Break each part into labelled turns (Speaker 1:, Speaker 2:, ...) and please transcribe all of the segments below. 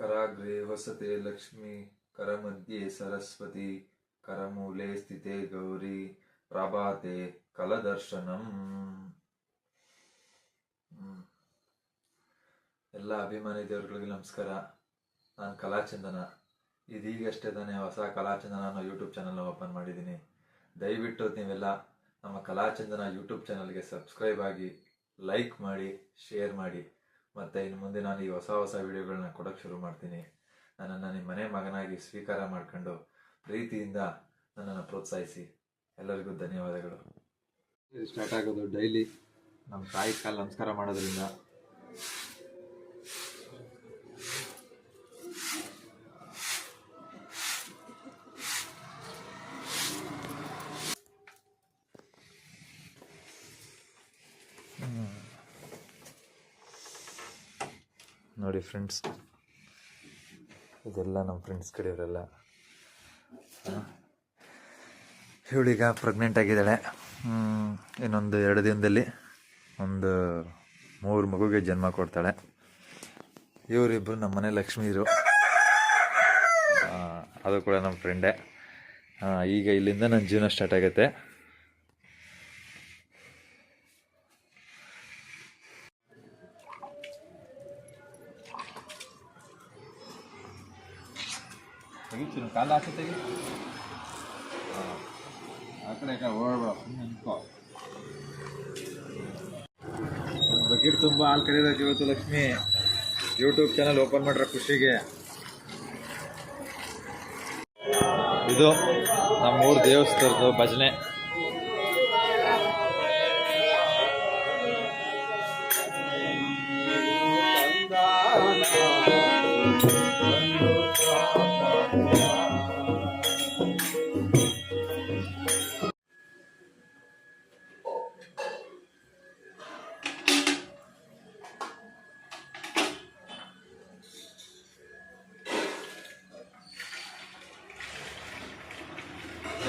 Speaker 1: कराग्रे वसते लक्ष्मी करमध्ये सरस्वती करमूले स्थिते गौरी प्रभाते ಕಲದರ್ಶನಂ ಹ್ಮ್. ಎಲ್ಲ ಅಭಿಮಾನಿ ದೇವರುಗಳಿಗೆ ನಮಸ್ಕಾರ ನಾನು ಕಲಾಚಂದನ ಇದೀಗಷ್ಟೇ ತಾನೇ ಹೊಸ ಕಲಾಚಂದನ ಅನ್ನೋ ಯೂಟ್ಯೂಬ್ ಚಾನಲ್ನ ಓಪನ್ ಮಾಡಿದ್ದೀನಿ ದಯವಿಟ್ಟು ನೀವೆಲ್ಲ ನಮ್ಮ ಕಲಾಚಂದನ ಯೂಟ್ಯೂಬ್ ಚಾನಲ್ಗೆ ಸಬ್ಸ್ಕ್ರೈಬ್ ಆಗಿ ಲೈಕ್ ಮಾಡಿ ಶೇರ್ ಮಾಡಿ ಮತ್ತು ಇನ್ನು ಮುಂದೆ ನಾನು ಈ ಹೊಸ ಹೊಸ ವಿಡಿಯೋಗಳನ್ನ ಕೊಡೋಕೆ ಶುರು ಮಾಡ್ತೀನಿ. ನನ್ನನ್ನು ನಿಮ್ಮ ಮನೆ ಮಗನಾಗಿ ಸ್ವೀಕಾರ ಮಾಡ್ಕೊಂಡು ಪ್ರೀತಿಯಿಂದ ನನ್ನನ್ನು ಪ್ರೋತ್ಸಾಹಿಸಿ. ಎಲ್ಲರಿಗೂ ಧನ್ಯವಾದಗಳು. ಸ್ಟಾರ್ಟ್ ಆಗೋದು ಡೈಲಿ ನಮ್ಮ ತಾಯಿ ಕಾಲು ನಮಸ್ಕಾರ ಮಾಡೋದ್ರಿಂದ. ನೋಡಿ ಫ್ರೆಂಡ್ಸ್ ಇದೆಲ್ಲ ನಮ್ಮ ಫ್ರೆಂಡ್ಸ್ ಕಡೆಯವರೆಲ್ಲ. ಇವಳೀಗ ಪ್ರೆಗ್ನೆಂಟ್ ಆಗಿದ್ದಾಳೆ. ಇನ್ನೊಂದು ಎರಡು ದಿನದಲ್ಲಿ ಒಂದು ಮೂರು ಮಗುಗೆ ಜನ್ಮ ಕೊಡ್ತಾಳೆ. ಇವರಿಬ್ಬರು ನಮ್ಮ ಮನೆ ಲಕ್ಷ್ಮೀರು. ಅದು ಕೂಡ ನಮ್ಮ ಫ್ರೆಂಡೇ ಈಗ ಇಲ್ಲಿಂದ ನನ್ನ ಜೀವನ ಸ್ಟಾರ್ಟ್ ಆಗುತ್ತೆ. ತೆಗಿತೀನಿ ಕಾಲು ಹಾಕಿ ತೆಗಿ ಆ ಕಡೆ ಕಡೆ ಓಡಬೇಡ ಸುಮ್ಮನೆ ನಿಂತ್ಕೋ ಬಕೆಟ್ ತುಂಬ ಹಾಲು ಕಡಿದಾಗ ಇವತ್ತು ಲಕ್ಷ್ಮಿ ಯೂಟ್ಯೂಬ್ ಚಾನಲ್ ಓಪನ್ ಮಾಡ್ರೆ ಖುಷಿಗೆ. ಇದು ನಮ್ಮೂರು ಊರು ದೇವಸ್ಥಾನದ್ದು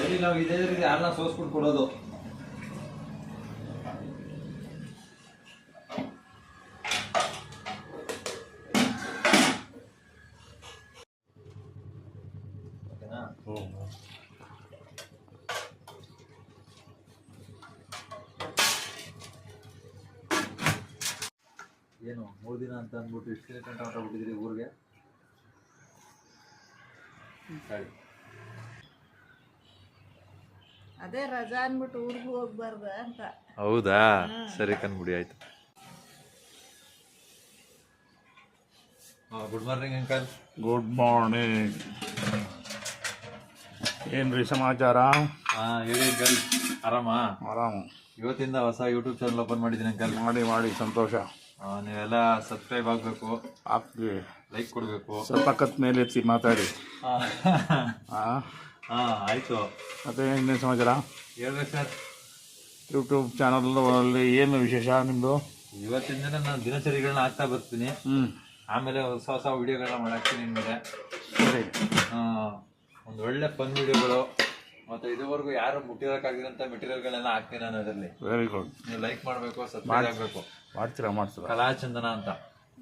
Speaker 1: ಭಜನೆ ನಾವು ಇದೇ ರೀತಿ ಅನ್ನ ಸೋಸ್ಬಿಟ್ಟು ಕೊಡೋದು. ಏನು, ಮೂರು ದಿನ ಅಂತ ಅಂದ್ಬಿಟ್ಟು ಇಷ್ಟು ದಿನ ಗಂಟ ಹೊರಟೋಗ್ಬಿಟ್ಟಿದ್ದೀರಿ ಊರಿಗೆ? ಸರಿ.
Speaker 2: ಅದೇ ರಜಾ ಅಂದ್ಬಿಟ್ಟು ಊರಿಗೆ ಹೋಗ್ಬಾರ್ದ ಅಂತ.
Speaker 1: ಹೌದಾ? ಸರಿ ಕಣ್ಬಿಡಿ ಆಯ್ತು. Good morning uncle
Speaker 3: good morning ಏನ್ರಿ ಸಮಾಚಾರ?
Speaker 1: ಹಾ ಹೇಳಿ ಅಂಕಲ್ ಆರಾಮಾ?
Speaker 3: ಆರಾಮ.
Speaker 1: ಇವತ್ತಿಂದ ಹೊಸ ಯೂಟ್ಯೂಬ್ ಚಾನಲ್ ಓಪನ್ ಮಾಡಿದ್ದೀನಿ ಅಂಕಲ್
Speaker 3: ಮಾಡಿ ಮಾಡಿ ಸಂತೋಷ.
Speaker 1: ನೀವೆಲ್ಲ ಸಬ್ಸ್ಕ್ರೈಬ್ ಆಗಬೇಕು.
Speaker 3: ಆಗ್ತೀವಿ
Speaker 1: ಲೈಕ್ ಕೊಡಬೇಕು.
Speaker 3: ಸ್ವಲ್ಪ ಕತ್ ಮೇಲೆ ಎತ್ತಿ ಮಾತಾಡಿ ಹಾ
Speaker 1: ಹಾ ಆಯಿತು.
Speaker 3: ಮತ್ತೆ ಇನ್ನೇನು ಸಮಾಚಾರ?
Speaker 1: ಹೇಳ್ಬೇಕು ಸರ್.
Speaker 3: ಯೂಟ್ಯೂಬ್ ಚಾನಲಲ್ಲಿ ಏನು ವಿಶೇಷ ನಿಮ್ಮದು
Speaker 1: ಇವತ್ತಿಂದ ನಾನು ದಿನಚರಿಗಳನ್ನ ಹಾಕ್ತಾ ಬರ್ತೀನಿ.
Speaker 3: ಹ್ಞೂ
Speaker 1: ಆಮೇಲೆ ಹೊಸ ಹೊಸ ವಿಡಿಯೋಗಳನ್ನ ಮಾಡಾಕ್ತೀನಿ ನಿಮಗೆ
Speaker 3: ಸರಿ.
Speaker 1: ಒಂದು ಒಳ್ಳೆ ಫನ್ ವಿಡಿಯೋಗಳು ಮತ್ತೆ ಇದುವರೆಗೂ ಯಾರು ಮುಟ್ಟಿರೋಕ್ಕಾಗಿರೋಂಥ ಮೆಟೀರಿಯಲ್ಗಳನ್ನ ಹಾಕ್ತೀನಿ ನಾನು ಅದರಲ್ಲಿ.
Speaker 3: ವೆರಿ ಗುಡ್
Speaker 1: ನೀವು ಲೈಕ್ ಮಾಡಬೇಕು ಸಬ್ಸ್ಕ್ರೈಬ್ ಆಗಬೇಕು.
Speaker 3: ಮಾಡ್ತೀರಾ ಮಾಡ್ತೀರಾ?
Speaker 1: ಕಲಾಚಂದನ ಅಂತ.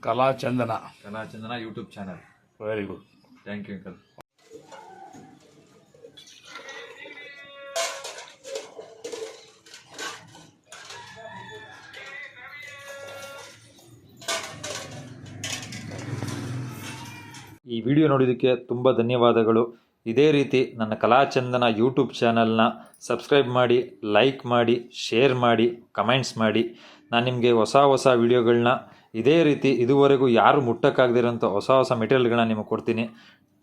Speaker 3: Kalachandana
Speaker 1: Kalachandana YouTube channel
Speaker 3: very good
Speaker 1: thank you uncle ಈ ವಿಡಿಯೋ ನೋಡಿದ್ದಕ್ಕೆ ತುಂಬ ಧನ್ಯವಾದಗಳು. ಇದೇ ರೀತಿ ನನ್ನ ಕಲಾಚಂದನ ಯೂಟ್ಯೂಬ್ ಚಾನಲ್ನ ಸಬ್ಸ್ಕ್ರೈಬ್ ಮಾಡಿ ಲೈಕ್ ಮಾಡಿ ಶೇರ್ ಮಾಡಿ ಕಮೆಂಟ್ಸ್ ಮಾಡಿ. ನಾನು ನಿಮಗೆ ಹೊಸ ಹೊಸ ವಿಡಿಯೋಗಳನ್ನ ಇದೇ ರೀತಿ ಇದುವರೆಗೂ ಯಾರು ಮುಟ್ಟಕ್ಕಾಗದಿರೋಂಥ ಹೊಸ ಹೊಸ ಮೆಟೀರಿಯಲ್ಗಳನ್ನ ನಿಮಗೆ ಕೊಡ್ತೀನಿ.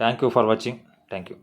Speaker 1: Thank you for watching thank you